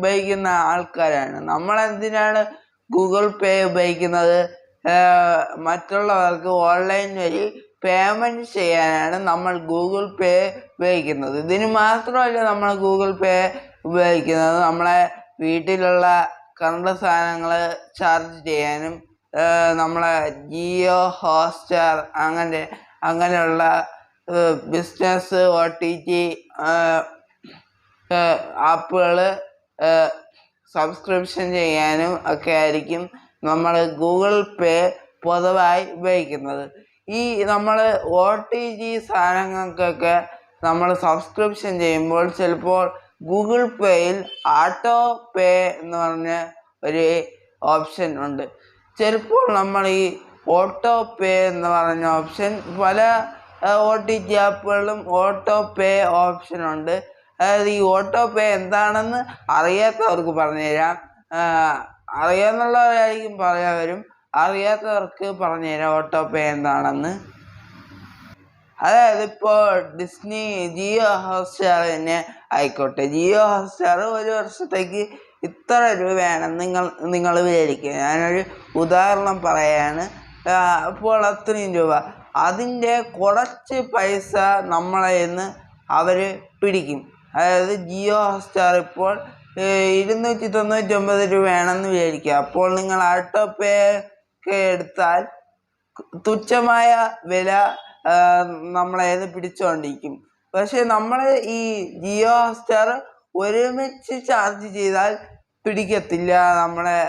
ഉപയോഗിക്കുന്ന ആൾക്കാരാണ്. നമ്മൾ എന്തിനാണ് ഗൂഗിൾ പേ ഉപയോഗിക്കുന്നത്? മറ്റുള്ളവർക്ക് ഓൺലൈൻ വഴി പേയ്മെന്റ് ചെയ്യാനാണ് നമ്മൾ ഗൂഗിൾ പേ ഉപയോഗിക്കുന്നത്. ഇതിന് മാത്രമല്ല നമ്മൾ ഗൂഗിൾ പേ ഉപയോഗിക്കുന്നത്. നമ്മളെ വീട്ടിലുള്ള കറണ്ട് സാധനങ്ങൾ ചാർജ് ചെയ്യാനും നമ്മളെ ജിയോ ഹോട്ട്സ്റ്റാർ അങ്ങനെ അങ്ങനെയുള്ള ബിസിനസ് ഒ ടി ടി ആപ്പുകൾ സബ്സ്ക്രിപ്ഷൻ ചെയ്യാനും ഒക്കെ ആയിരിക്കും നമ്മൾ ഗൂഗിൾ പേ പൊതുവായി ഉപയോഗിക്കുന്നത്. ഈ നമ്മൾ ഒ ടി ജി സാധനങ്ങൾക്കൊക്കെ നമ്മൾ സബ്സ്ക്രിപ്ഷൻ ചെയ്യുമ്പോൾ ചിലപ്പോൾ ഗൂഗിൾ പേയിൽ ആട്ടോ പേ എന്ന് പറഞ്ഞ ഒരു ഓപ്ഷൻ ഉണ്ട്. ചിലപ്പോൾ നമ്മൾ ഈ ഓട്ടോ പേ എന്ന് പറഞ്ഞ ഓപ്ഷൻ പല ഒ ടി ജി ആപ്പുകളിലും ഓട്ടോ പേ ഓപ്ഷൻ ഉണ്ട്. അതായത് ഈ ഓട്ടോ പേ എന്താണെന്ന് അറിയാത്തവർക്ക് പറഞ്ഞുതരാം അറിയാന്നുള്ളവരായിരിക്കും പറയാൻ വരും അറിയാത്തവർക്ക് പറഞ്ഞുതരാം ഓട്ടോ പേ എന്താണെന്ന്. അതായത് ഇപ്പോൾ ഡിസ്നി ജിയോ ഹോട്ട്സ്റ്റാർ തന്നെ ആയിക്കോട്ടെ. ജിയോ ഹോട്ട്സ്റ്റാർ ഒരു വർഷത്തേക്ക് ഇത്ര രൂപയാണ് നിങ്ങൾ നിങ്ങൾ വിചാരിക്കുക ഞാനൊരു ഉദാഹരണം പറയാണ്. അപ്പോൾ അത്രയും രൂപ. അതിന്റെ കുറച്ച് പൈസ നമ്മളെ നിന്ന് അവർ പിടിക്കും. അതായത് ജിയോ ഹോട്ട്സ്റ്റാർ ഇപ്പോൾ ഇരുന്നൂറ്റി തൊണ്ണൂറ്റി ഒമ്പത് രൂപയാണെന്ന് വിചാരിക്കുക. അപ്പോൾ നിങ്ങൾ ആട്ടോ പേ ഒക്കെ എടുത്താൽ തുച്ഛമായ വില നമ്മളെ നിന്ന് പിടിച്ചുകൊണ്ടിരിക്കും പക്ഷേ നമ്മൾ ഈ ജിയോ ഹോട്ട്സ്റ്റാർ ഒരുമിച്ച് ചാർജ് ചെയ്താൽ പിടിക്കത്തില്ല. നമ്മളെ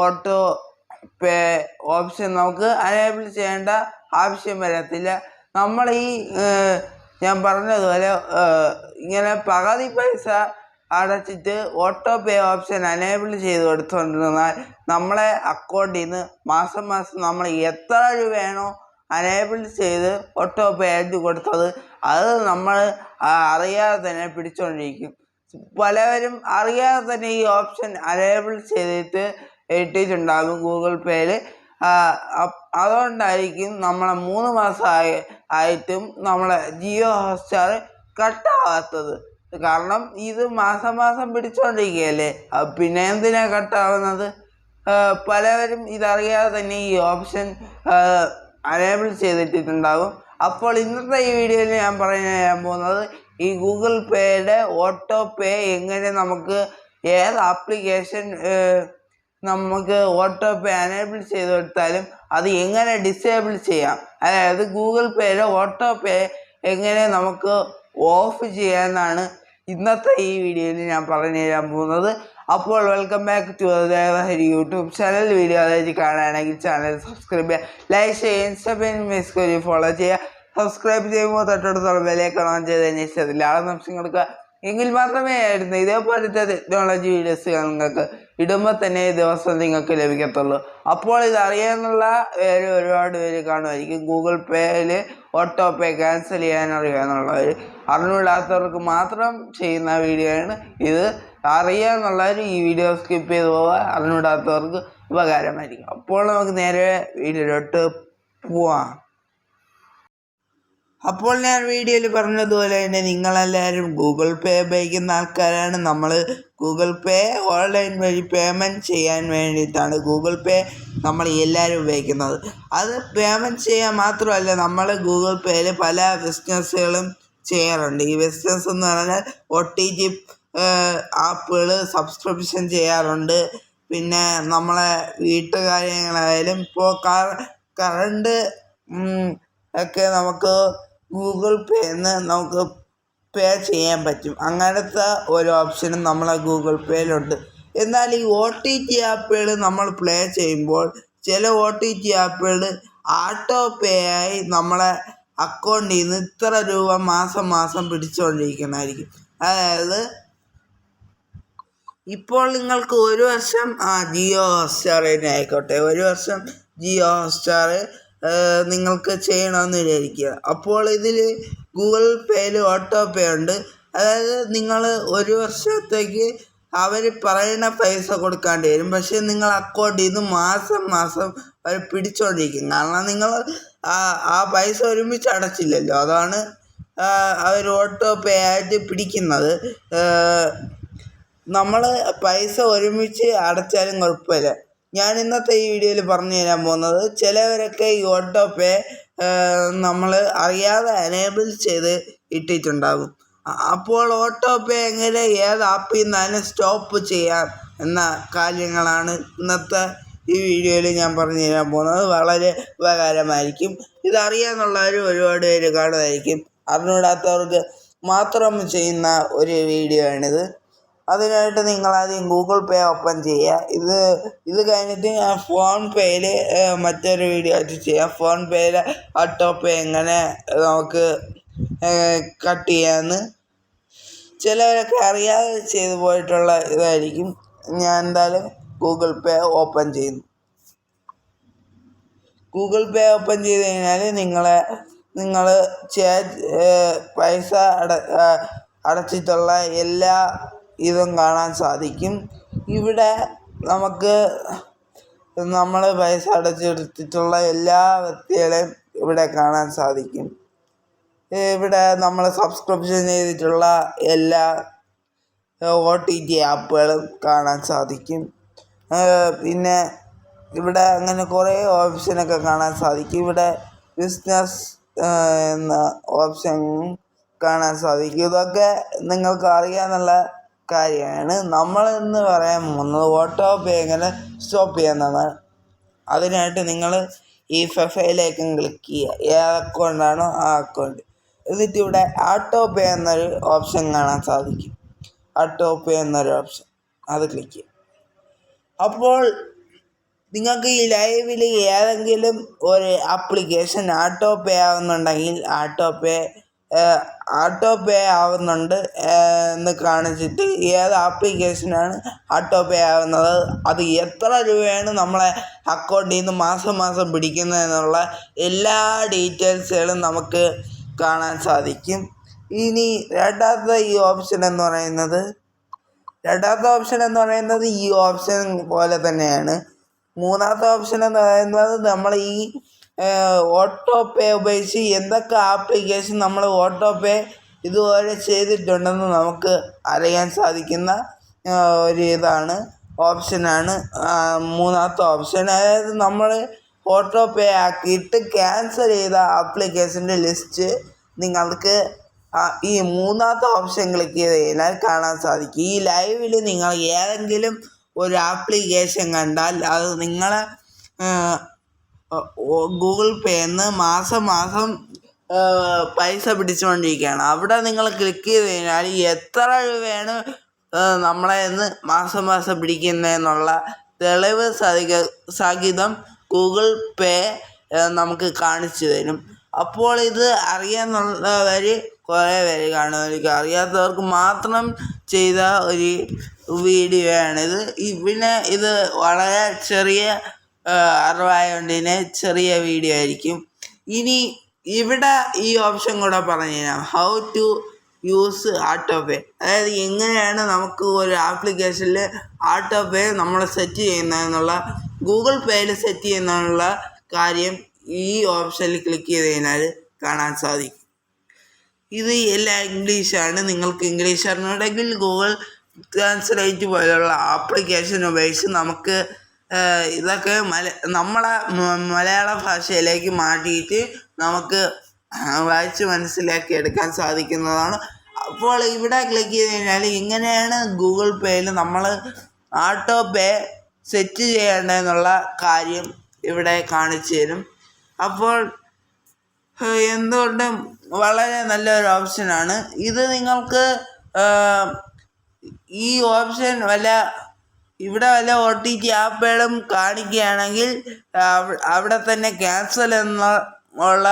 ഓട്ടോ പേ ഓപ്ഷൻ നമുക്ക് അനേബിൾ ചെയ്യേണ്ട ആവശ്യം വരത്തില്ല. നമ്മൾ ഈ ഞാൻ പറഞ്ഞതുപോലെ ഇങ്ങനെ പകുതി പൈസ അടച്ചിട്ട് ഓട്ടോ പേ ഓപ്ഷൻ അനേബിൾ ചെയ്ത് കൊടുത്തുകൊണ്ടിരുന്നാൽ നമ്മളെ അക്കൗണ്ടിൽ നിന്ന് മാസം മാസം നമ്മൾ എത്ര രൂപയാണോ അനേബിൾ ചെയ്ത് ഓട്ടോ പേ ആയിട്ട് കൊടുത്തത് അത് നമ്മൾ അറിയാതെ തന്നെ പിടിച്ചുകൊണ്ടിരിക്കും പലവരും അറിയാതെ തന്നെ ഈ ഓപ്ഷൻ അനേബിൾ ചെയ്തിട്ട് ഇട്ടിട്ടുണ്ടാകും ഗൂഗിൾ പേയിൽ അതുകൊണ്ടായിരിക്കും നമ്മളെ മൂന്ന് മാസമായി ആയിട്ടും നമ്മളെ ജിയോ ഹോട്ട്സ്റ്റാർ കട്ടാവാത്തത്. കാരണം ഇത് മാസം മാസം പിടിച്ചുകൊണ്ടിരിക്കുകയല്ലേ പിന്നെ എന്തിനാണ് കട്ടാവുന്നത്? പലവരും ഇതറിയാതെ തന്നെ ഈ ഓപ്ഷൻ അനേബിൾ ചെയ്തിട്ടുണ്ടാകും അപ്പോൾ ഇന്നത്തെ ഈ വീഡിയോയിൽ ഞാൻ പറയാൻ പോകുന്നത് ഈ ഗൂഗിൾ പേയുടെ ഓട്ടോ പേ എങ്ങനെ നമുക്ക് ഏത് ആപ്ലിക്കേഷൻ നമുക്ക് ഓട്ടോ പേ എനേബിൾ ചെയ്ത് കൊടുത്താലും അത് എങ്ങനെ ഡിസേബിൾ ചെയ്യാം? അതായത് ഗൂഗിൾ പേയിലെ ഓട്ടോ പേ എങ്ങനെ നമുക്ക് ഓഫ് ചെയ്യാമെന്നാണ് ഇന്നത്തെ ഈ വീഡിയോയിൽ ഞാൻ പറഞ്ഞു തരാൻ പോകുന്നത്. അപ്പോൾ welcome back to Devahari YouTube channel video അതായത് കാണുകയാണെങ്കിൽ ചാനൽ സബ്സ്ക്രൈബ് ചെയ്യുക ലൈക്ക് ചെയ്യുക ഇൻസ്റ്റാഗ്രാം മിസ് ഫോളോ ചെയ്യുക സബ്സ്ക്രൈബ് ചെയ്യുമ്പോൾ തൊട്ടടുത്തുള്ള വിലയൊക്കെ ഓൺ ചെയ്ത് അന്വേഷിച്ചതിൽ ആളെ നിമിഷം കൊടുക്കുക. എങ്കിൽ മാത്രമേ ആയിരുന്നു. ഇതേപോലത്തെ ടെക്നോളജി വീഡിയോസ് നിങ്ങൾക്ക് ഇടുമ്പോൾ തന്നെ ദിവസം നിങ്ങൾക്ക് ലഭിക്കത്തുള്ളൂ. അപ്പോൾ ഇത് അറിയാനുള്ള പേര് ഒരുപാട് പേര് കാണുമായിരിക്കും. ഗൂഗിൾ പേയിൽ ഓട്ടോ പേ ക്യാൻസൽ ചെയ്യാൻ അറിഞ്ഞില്ലാത്തവർക്ക് മാത്രം ചെയ്യുന്ന വീഡിയോയാണ് ഇത്. അറിയാമെന്നുള്ളവർ ഈ വീഡിയോ സ്കിപ്പ് ചെയ്ത് പോവാൻ അറിഞ്ഞിടാത്തവർക്ക് ഉപകാരമായിരിക്കും. അപ്പോൾ നമുക്ക് നേരെ വീഡിയോയിലോട്ട് പോവാം. അപ്പോൾ ഞാൻ വീഡിയോയിൽ പറഞ്ഞതുപോലെ തന്നെ നിങ്ങളെല്ലാവരും ഗൂഗിൾ പേ ഉപയോഗിക്കുന്ന ആൾക്കാരാണ്. നമ്മൾ ഗൂഗിൾ പേ ഓൺലൈൻ വഴി പേയ്മെന്റ് ചെയ്യാൻ വേണ്ടിയിട്ടാണ് ഗൂഗിൾ പേ നമ്മൾ എല്ലാവരും ഉപയോഗിക്കുന്നത്. അത് പേയ്മെന്റ് ചെയ്യാൻ മാത്രമല്ല നമ്മൾ ഗൂഗിൾ പേയിൽ പല ബിസിനസ്സുകളും ചെയ്യാറുണ്ട്. ഈ ബിസിനസ് എന്ന് പറഞ്ഞാൽ ഒ ടി ജി ആപ്പുകൾ സബ്സ്ക്രിപ്ഷൻ ചെയ്യാറുണ്ട്. പിന്നെ നമ്മളെ വീട്ടുകാര്യങ്ങളായാലും ഇപ്പോൾ കറണ്ട് ഒക്കെ നമുക്ക് ഗൂഗിൾ പേന്ന് നമുക്ക് പേ ചെയ്യാൻ പറ്റും. അങ്ങനത്തെ ഒരു ഓപ്ഷനും നമ്മളെ ഗൂഗിൾ പേയിലുണ്ട് എന്നാൽ ഈ ഒ ടി ടി ആപ്പുകൾ നമ്മൾ പ്ലേ ചെയ്യുമ്പോൾ ചില ഒ ടി ടി ആപ്പുകൾ ആട്ടോ പേ ആയി നമ്മളെ അക്കൗണ്ടിൽ നിന്ന് ഇത്ര രൂപ മാസം മാസം പിടിച്ചുകൊണ്ടിരിക്കുന്നതായിരിക്കും അതായത് ഇപ്പോൾ നിങ്ങൾക്ക് ഒരു വർഷം ആ ജിയോ ഹോസ്റ്റാർ തന്നെ ആയിക്കോട്ടെ. ഒരു വർഷം ജിയോ ഹോട്ട്സ്റ്റാർ നിങ്ങൾക്ക് ചെയ്യണമെന്ന് വിചാരിക്കുക. അപ്പോൾ ഇതിൽ ഗൂഗിൾ പേയിൽ ഓട്ടോ പേ ഉണ്ട്. അതായത് നിങ്ങൾ ഒരു വർഷത്തേക്ക് അവർ പറയുന്ന പൈസ കൊടുക്കാണ്ട് വരും. പക്ഷേ നിങ്ങൾ അക്കൗണ്ടിൽ നിന്ന് മാസം മാസം അവർ പിടിച്ചുകൊണ്ടിരിക്കും കാരണം നിങ്ങൾ ആ പൈസ ഒരുമിച്ച് അടച്ചില്ലല്ലോ. അതാണ് അവർ ഓട്ടോ പേ ആയിട്ട് പിടിക്കുന്നത്. നമ്മൾ പൈസ ഒരുമിച്ച് അടച്ചാലും കുഴപ്പമില്ല. ഞാൻ ഇന്നത്തെ ഈ വീഡിയോയിൽ പറഞ്ഞു തരാൻ പോകുന്നത് ചിലവരൊക്കെ ഈ ഓട്ടോ പേ നമ്മൾ അറിയാതെ അനേബിൾ ചെയ്ത് ഇട്ടിട്ടുണ്ടാകും. അപ്പോൾ ഓട്ടോ പേ എങ്ങനെ ഏത് ആപ്പിൽ നിന്നാലും സ്റ്റോപ്പ് ചെയ്യാം എന്ന കാര്യങ്ങളാണ് ഇന്നത്തെ ഈ വീഡിയോയിൽ ഞാൻ പറഞ്ഞു തരാൻ പോകുന്നത്. വളരെ ഉപകാരമായിരിക്കും. ഇതറിയാന്നുള്ളവർ ഒരുപാട് പേര് കാണുമായിരിക്കും. അറിഞ്ഞൂടാത്തവർക്ക് മാത്രം ചെയ്യുന്ന ഒരു വീഡിയോ ആണിത് അതിനായിട്ട് നിങ്ങൾ ആദ്യം ഗൂഗിൾ പേ ഓപ്പൺ ചെയ്യുക. ഇത് ഇത് കഴിഞ്ഞിട്ട് ഞാൻ ഫോൺ പേയിൽ മറ്റൊരു വീഡിയോ ആയിട്ട് ചെയ്യാം. ഫോൺ പേയിൽ ഓട്ടോ പേ എങ്ങനെ നമുക്ക് കട്ട് ചെയ്യാമെന്ന് ചിലവരൊക്കെ അറിയാതെ ചെയ്തു പോയിട്ടുള്ള ഇതായിരിക്കും. ഞാൻ എന്തായാലും ഗൂഗിൾ പേ ഓപ്പൺ ചെയ്യുന്നു. ഗൂഗിൾ പേ ഓപ്പൺ ചെയ്ത് കഴിഞ്ഞാൽ നിങ്ങളെ നിങ്ങൾ പൈസ അട അടച്ചിട്ടുള്ള എല്ലാ ഇതും കാണാൻ സാധിക്കും. ഇവിടെ നമുക്ക് നമ്മൾ പൈസ അടച്ചെടുത്തിട്ടുള്ള എല്ലാ വ്യക്തികളെയും ഇവിടെ കാണാൻ സാധിക്കും. ഇവിടെ നമ്മൾ സബ്സ്ക്രിപ്ഷൻ ചെയ്തിട്ടുള്ള എല്ലാ ഒ ടി ടി ആപ്പുകളും കാണാൻ സാധിക്കും. പിന്നെ ഇവിടെ അങ്ങനെ കുറേ ഓപ്ഷനൊക്കെ കാണാൻ സാധിക്കും. ഇവിടെ ബിസിനസ് എന്ന ഓപ്ഷൻ കാണാൻ സാധിക്കും. ഇതൊക്കെ നിങ്ങൾക്ക് അറിയാമെന്നുള്ള കാര്യമാണ്. നമ്മളെന്ന് പറയാൻ പോകുന്നത് ഓട്ടോ എങ്ങനെ സ്റ്റോപ്പ് ചെയ്യുന്നതാണ്. അതിനായിട്ട് നിങ്ങൾ ഈ ഫെഫയിലേക്കും ക്ലിക്ക് ചെയ്യുക. ഏത് അക്കൗണ്ടാണോ ആ അക്കൗണ്ട് എന്നിട്ട് ഇവിടെ ആട്ടോ പേ എന്നൊരു ഓപ്ഷൻ കാണാൻ സാധിക്കും. ആട്ടോ പേ എന്നൊരു ഓപ്ഷൻ അത് ക്ലിക്ക് ചെയ്യും അപ്പോൾ നിങ്ങൾക്ക് ഈ ലൈവിൽ ഏതെങ്കിലും ഒരു ആപ്ലിക്കേഷൻ ആട്ടോ പേ ആവുന്നുണ്ടെങ്കിൽ ആട്ടോ പേ ആട്ടോ പേ ആവുന്നുണ്ട് എന്ന് കാണിച്ചിട്ട് ഏത് ആപ്ലിക്കേഷനാണ് ആട്ടോ പേ ആവുന്നത് അത് എത്ര രൂപയാണ് നമ്മളെ അക്കൗണ്ടിൽ നിന്ന് മാസം മാസം പിടിക്കുന്നതെന്നുള്ള എല്ലാ ഡീറ്റെയിൽസുകളും നമുക്ക് കാണാൻ സാധിക്കും. ഇനി രണ്ടാമത്തെ ഈ ഓപ്ഷൻ എന്ന് പറയുന്നത് രണ്ടാമത്തെ ഓപ്ഷൻ എന്ന് പറയുന്നത് ഈ ഓപ്ഷൻ പോലെ തന്നെയാണ്. മൂന്നാമത്തെ ഓപ്ഷൻ എന്ന് പറയുന്നത് നമ്മൾ ഈ ഓട്ടോ പേ ഉപയോഗിച്ച് എന്തൊക്കെ ആപ്ലിക്കേഷൻ നമ്മൾ ഓട്ടോ പേ ഇതുപോലെ ചെയ്തിട്ടുണ്ടെന്ന് നമുക്ക് അറിയാൻ സാധിക്കുന്ന ഒരു ഇതാണ്. ഓപ്ഷനാണ് മൂന്നാമത്തെ ഓപ്ഷൻ. അതായത് നമ്മൾ ഓട്ടോ പേ ആക്കിയിട്ട് ക്യാൻസൽ ചെയ്ത ആപ്ലിക്കേഷന്റെ ലിസ്റ്റ് നിങ്ങൾക്ക് ഈ മൂന്നാമത്തെ ഓപ്ഷൻ ക്ലിക്ക് ചെയ്ത് കഴിഞ്ഞാൽ കാണാൻ സാധിക്കും. ഈ ലൈവിൽ നിങ്ങൾ ഏതെങ്കിലും ഒരു ആപ്ലിക്കേഷൻ കണ്ടാൽ അത് നിങ്ങളെ ഗൂഗിൾ പേന്ന് മാസം മാസം പൈസ പിടിച്ചുകൊണ്ടിരിക്കുകയാണ്. അവിടെ നിങ്ങൾ ക്ലിക്ക് ചെയ്ത് കഴിഞ്ഞാൽ എത്ര രൂപയാണ് നമ്മളെ നിന്ന് മാസം മാസം പിടിക്കുന്നതെന്നുള്ള തെളിവ് സഹിത സഹിതം ഗൂഗിൾ പേ നമുക്ക് കാണിച്ചു തരും. അപ്പോൾ ഇത് അറിയാന്നുള്ളവർ കുറേ പേര് കാണുമായിരിക്കും അറിയാത്തവർക്ക് മാത്രം ചെയ്ത ഒരു വീഡിയോ ആണിത് പിന്നെ ഇത് വളരെ ചെറിയ അറിവായതുകൊണ്ട് തന്നെ ചെറിയ വീഡിയോ ആയിരിക്കും. ഇനി ഇവിടെ ഈ ഓപ്ഷൻ കൂടെ പറഞ്ഞു തരാം ഹൗ ടു യൂസ് ആട്ടോ പേ അതായത് എങ്ങനെയാണ് നമുക്ക് ഒരു ആപ്ലിക്കേഷനിൽ ആട്ടോ പേ നമ്മൾ സെറ്റ് ചെയ്യുന്നതെന്നുള്ള ഗൂഗിൾ പേയിൽ സെറ്റ് ചെയ്യുന്നതിനുള്ള കാര്യം ഈ ഓപ്ഷനിൽ ക്ലിക്ക് ചെയ്ത് കഴിഞ്ഞാൽ കാണാൻ സാധിക്കും. ഇത് എല്ലാം ഇംഗ്ലീഷാണ്. നിങ്ങൾക്ക് ഇംഗ്ലീഷ് അറിഞ്ഞുണ്ടെങ്കിൽ ഗൂഗിൾ ട്രാൻസ്ലേറ്റ് പോലെയുള്ള ആപ്ലിക്കേഷൻ ഉപയോഗിച്ച് നമുക്ക് ഇതൊക്കെ മല നമ്മളെ മലയാള ഭാഷയിലേക്ക് മാറ്റിയിട്ട് നമുക്ക് വായിച്ച് മനസ്സിലാക്കി എടുക്കാൻ സാധിക്കുന്നതാണ്. അപ്പോൾ ഇവിടെ ക്ലിക്ക് ചെയ്ത് കഴിഞ്ഞാൽ ഇങ്ങനെയാണ് ഗൂഗിൾ പേയിൽ നമ്മൾ ആട്ടോ പേ സെറ്റ് ചെയ്യേണ്ടതെന്നുള്ള കാര്യം ഇവിടെ കാണിച്ചു തരും. അപ്പോൾ എന്തുകൊണ്ടും വളരെ നല്ലൊരു ഓപ്ഷനാണ് ഇത് നിങ്ങൾക്ക് ഈ ഓപ്ഷൻ വല്ല ഇവിടെ വല്ല ഒ ടി ടി ആപ്പുകളും കാണിക്കുകയാണെങ്കിൽ അവിടെ തന്നെ ക്യാൻസൽ എന്ന ഉള്ള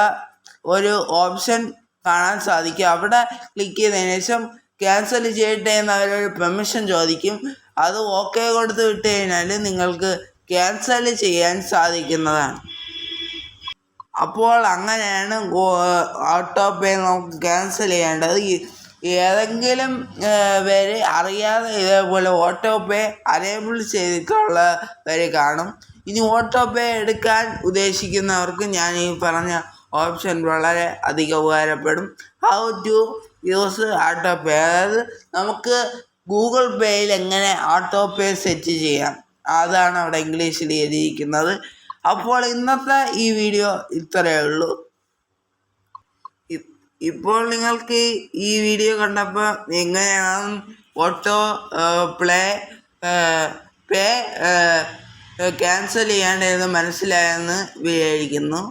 ഒരു ഓപ്ഷൻ കാണാൻ സാധിക്കും. അവിടെ ക്ലിക്ക് ചെയ്തതിന് ശേഷം ക്യാൻസൽ ചെയ്യട്ടെ എന്ന് അവരൊരു പെർമിഷൻ ചോദിക്കും. അത് ഓക്കെ കൊടുത്ത് വിട്ട് കഴിഞ്ഞാൽ നിങ്ങൾക്ക് ക്യാൻസൽ ചെയ്യാൻ സാധിക്കുന്നതാണ്. അപ്പോൾ അങ്ങനെയാണ് ഓട്ടോ പേ നമുക്ക് ക്യാൻസൽ ചെയ്യേണ്ടത്. ഏതെങ്കിലും പേര് അറിയാതെ ഇതേപോലെ ഓട്ടോ പേ അനേബിൾ ചെയ്തിട്ടുള്ളവർ കാണും. ഇനി ഓട്ടോ പേ എടുക്കാൻ ഉദ്ദേശിക്കുന്നവർക്ക് ഞാൻ ഈ പറഞ്ഞ ഓപ്ഷൻ വളരെ അധികം ഉപകാരപ്പെടും. How to use auto pay അതായത് നമുക്ക് ഗൂഗിൾ പേയിൽ എങ്ങനെ ഓട്ടോ പേ സെറ്റ് ചെയ്യാം. അതാണ് അവിടെ ഇംഗ്ലീഷിൽ എഴുതിയിരിക്കുന്നത്. അപ്പോൾ ഇന്നത്തെ ഈ വീഡിയോ ഇത്രയേ ഉള്ളൂ. ഇപ്പോൾ നിങ്ങൾക്ക് ഈ വീഡിയോ കണ്ടപ്പോൾ എങ്ങനെയാണ് ഓട്ടോ പ്ലേ പേ ക്യാൻസൽ ചെയ്യേണ്ടതെന്ന് മനസ്സിലായെന്ന് വിചാരിക്കുന്നു.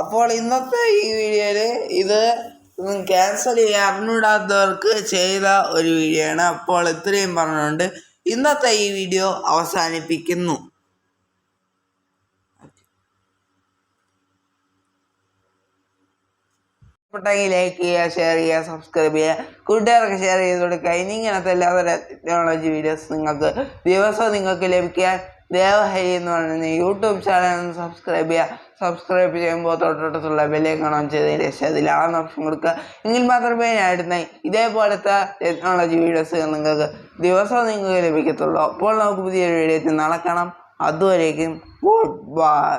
അപ്പോൾ ഇന്നത്തെ ഈ വീഡിയോയിൽ ഇത് ക്യാൻസൽ ചെയ്യാൻ അറിഞ്ഞൂടാത്തവർക്ക് ചെയ്ത ഒരു വീഡിയോ ആണ്. അപ്പോൾ ഇത്രയും പറഞ്ഞുകൊണ്ട് ഇന്നത്തെ ഈ വീഡിയോ അവസാനിപ്പിക്കുന്നു. ഇഷ്ടപ്പെട്ടെങ്കിൽ ലൈക്ക് ചെയ്യുക ഷെയർ ചെയ്യുക സബ്സ്ക്രൈബ് ചെയ്യുക കൂട്ടുകാർക്ക് ഷെയർ ചെയ്ത് കൊടുക്കുക. ഇനി ഇങ്ങനത്തെ എല്ലാതര ടെക്നോളജി വീഡിയോസ് നിങ്ങൾക്ക് ദിവസവും നിങ്ങൾക്ക് ലഭിക്കാൻ ദേവഹരി എന്ന് പറയുന്ന യൂട്യൂബ് ചാനൽ സബ്സ്ക്രൈബ് ചെയ്യുക. സബ്സ്ക്രൈബ് ചെയ്യുമ്പോൾ തൊട്ടടുത്തുള്ള കാണാൻ ചെയ്തതിന് ശേഷം അതിൽ ആ ഓപ്ഷൻ കൊടുക്കുക. എങ്കിൽ മാത്രമേ ഞാൻ ഇതേപോലത്തെ ടെക്നോളജി വീഡിയോസ് നിങ്ങൾക്ക് ദിവസവും നിങ്ങൾക്ക് ലഭിക്കത്തുള്ളൂ. അപ്പോൾ നമുക്ക് പുതിയൊരു വീഡിയോ നാളെ കാണാം. അതുവരേക്കും ഗുഡ് ബൈ